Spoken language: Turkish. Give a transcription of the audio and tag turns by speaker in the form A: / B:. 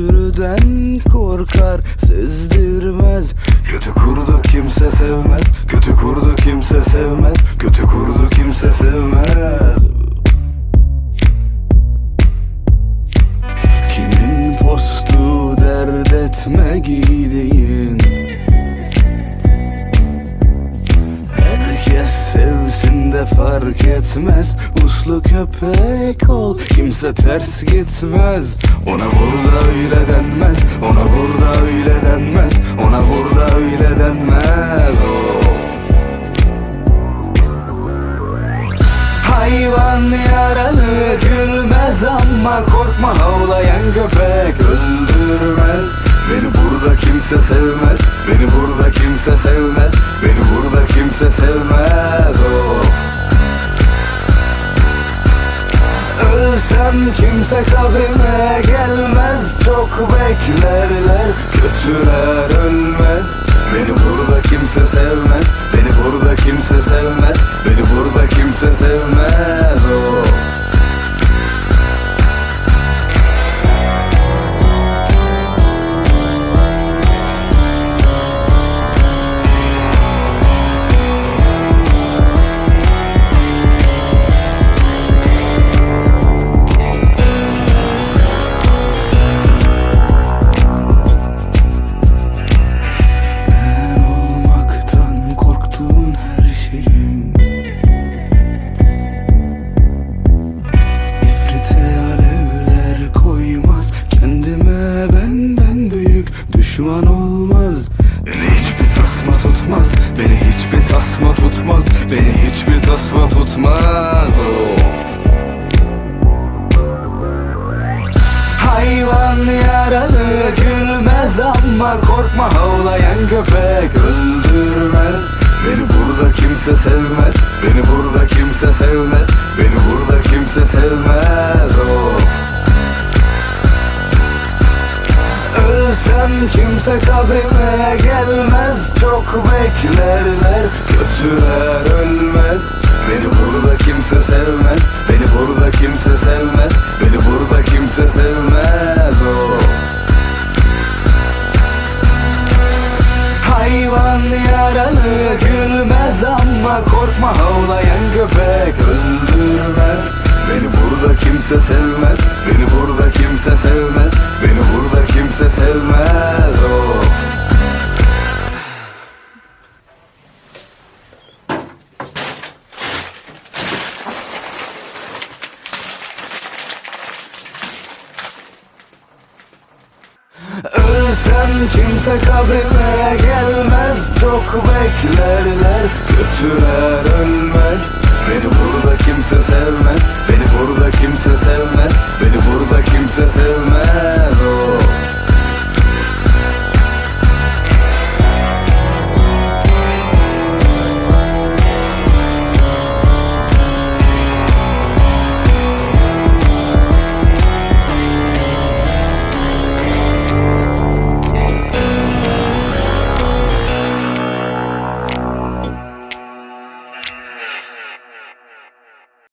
A: sürüden korkar Sezdirmez. Kötü kurdu kimse sevmez Kötü kurdu kimse sevmez Kötü kurdu kimse sevmez. Kimin postu dert etme giydiğin de fark etmez. Uslu köpek ol kimse ters gitmez. Ona burada öyle denmez Ona burada öyle denmez Ona burada öyle denmez. Oh. Hayvan yaralı gülmez ama korkma havlayan köpek öldürmez. Beni burada kimse sevmez Beni burada kimse sevmez Beni Ölsem kimse kabrime gelmez Çok beklerler kötüler ölmez. Beni burada kimse sevmez Beni burada kimse sevmez Beni burada kimse sevmez düşman olmaz. Beni hiçbir tasma tutmaz. Beni hiçbir tasma tutmaz. Beni hiçbir tasma tutmaz. Oh. Hayvan yaralı gülmez ama korkma havlayan köpek öldürmez. Beni burada kimse sevmez. Beni burada kimse sevmez kimse kabrime gelmez. Çok beklerler kötüler ölmez. Beni burada kimse sevmez Beni burada kimse sevmez. Beni burada kimse sevmez oh. Hayvan yaralı gülmez ama korkma havlayan köpek öldürmez Sen kimse kabrime gelmez Çok beklerler Kötüler ölmez Beni burada kimse sevmez.